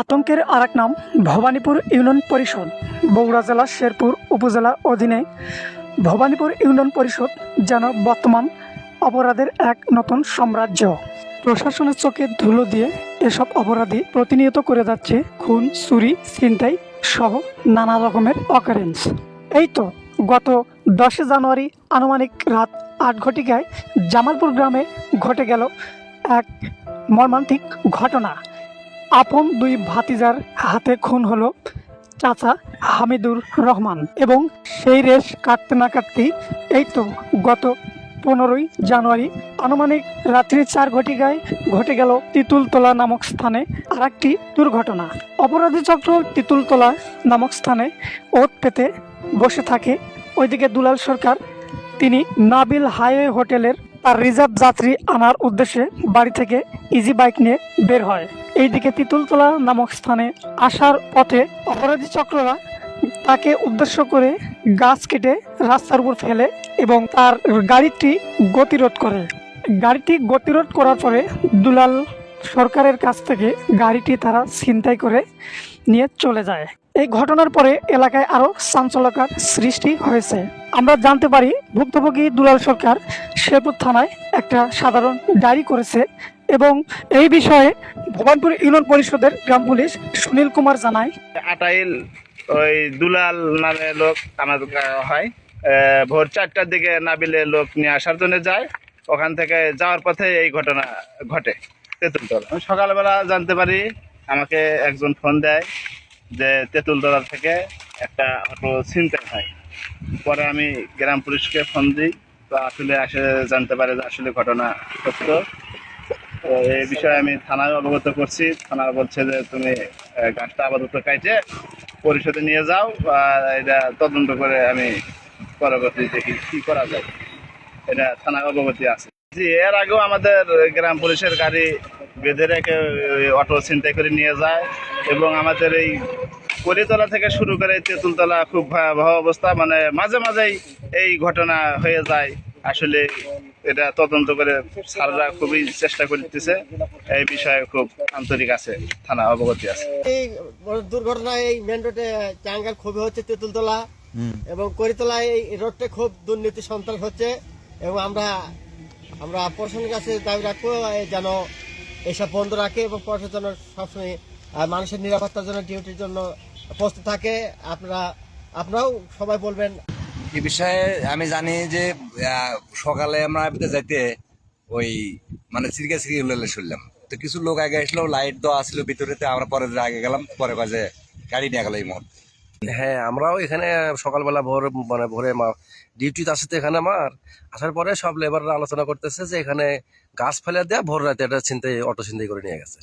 আতঙ্কের আরেক নাম ভবানীপুর ইউনিয়ন পরিষদ। বগুড়া জেলার শেরপুর উপজেলা অধীনে ভবানীপুর ইউনিয়ন পরিষদ যেন বর্তমান অপরাধের এক নতুন সাম্রাজ্য। প্রশাসনের চোখে ধুলো দিয়ে এসব অপরাধী প্রতিনিয়ত করে যাচ্ছে খুন, চুরি, ছিনতাই সহ নানা রকমের অকারেন্স। এই তো গত দশই জানুয়ারি আনুমানিক রাত আট ঘটিকায় জামালপুর গ্রামে ঘটে গেল এক মর্মান্তিক ঘটনা। আপন দুই ভাতিজার হাতে খুন হলো চাচা হামিদুর রহমান এবং সেই রেশ কাটতে না কাটতেই এই তো গত পনেরোই জানুয়ারি আনুমানিক রাত্রি চার ঘটিকায় ঘটে গেল তিতুলতলা নামক স্থানে আর একটি দুর্ঘটনা। অপরাধী চক্র তিতুলতলা নামক স্থানে ওত পেতে বসে থাকে। ওইদিকে দুলাল সরকার, তিনি নাবিল হাইওয়ে হোটেলের তার রিজার্ভ যাত্রী আনার উদ্দেশ্যে বাড়ি থেকে ইজি বাইক নিয়ে বের হয়। এইদিকে তিতুলতলা নামক স্থানে আসার পথে অপরাধী চক্ররা তাকে উদ্দেশ্য করে গাছ কেটে রাস্তার উপর ফেলে এবং তার গাড়িটি গতিরোধ করে। গাড়িটি গতিরোধ করার পরে দুলাল সরকারের কাছ থেকে গাড়িটি তারা ছিনতাই করে নিয়ে চলে যায়। এই ঘটনার পরে এলাকায় আরও চাঞ্চল্যকার সৃষ্টি হয়েছে। আমরা জানতে পারি, ভুক্তভোগী দুলাল সরকার শেরপুর থানায় একটা সাধারণ ডায়েরি করেছে এবং এই বিষয়ে ভবানপুর ইউনিয়ন পরিষদের গ্রাম পুলিশ সুনীল কুমার জানায়। আটাইল ওই দুলাল নামে লোক আমার হয়। ভোর চারটার দিকে নাবিলে লোক নিয়ে আসার জন্য যায়। ওখান থেকে যাওয়ার পথে এই ঘটনা ঘটে। তেঁতুলতলা আমি সকালবেলা জানতে পারি, আমাকে একজন ফোন দেয়। যে তেঁতুলতলা থেকে একটা অটো ছিনতাই হয় পরে আমি গ্রাম পুলিশকে ফোন দিই, তো আসলে আসে জানতে পারে যে আসলে ঘটনা সত্য। তো এই বিষয়ে আমি থানায় অবগত করছি। থানা বলছে যে তুমি গাছটা আপাতত কাইটে পরিষদে নিয়ে যাও এটা তদন্ত করে আমি পরবর্তী দেখি কি করা যায়। এটা থানায় অবগতি আছে। জি এর আগেও আমাদের গ্রাম পুলিশের গাড়ি বেঁধে রেখে অটো ছিনতাই করে নিয়ে যায় এবং আমাদের এই করিতলা থেকে শুরু করে তেঁতুলতলা খুব ভয়াবহ অবস্থা। মানে মাঝে মাঝেই এই ঘটনা হয়ে যায়। আসলে এটা তদন্ত করে স্যাররা খুবই চেষ্টা করতেছে। এই বিষয়ে খুব আন্তরিক আছে থানা অবগতি আছে। এই বড় দুর্ঘটনা এই মেন রোডে টাঙ্গাল খুবই হচ্ছে তেঁতুলতলা এবং করিতলায় এই রোডটা খুব দুর্নীতি সন্ত্রাস হচ্ছে এবং আমরা আমরা প্রশাসনের কাছে দাবি রাখব যেন এসব বন্ধ রাখে এবং প্রশাসন সবসময় মানুষের নিরাপত্তার জন্য ডিউটির জন্য প্রস্তুত থাকে। আপনারা, আপনারাও সবাই বলবেন। এই বিষয়ে আমি জানি যে সকালে আমরা যাইতে ওই মানে সিরকে উল্লে শুনলাম। তো কিছু লোক আগে আসলো, লাইট দেওয়া ছিল ভিতরেতে, আমরা পরে আগে গেলাম, পরে কাজে গাড়ি নিয়ে গেল এই মুহূর্তে। হ্যাঁ আমরাও এখানে সকালবেলা ভোর মানে ভোরে মা ডিউটিতে আসে তো এখানে আমার। আসার পরে সব লেবাররা আলোচনা করতেছে যে এখানে গাছ ফেলে দেওয়া ভোর রাতে এটা চিন্তাই অটো চিন্তাই করে নিয়ে গেছে।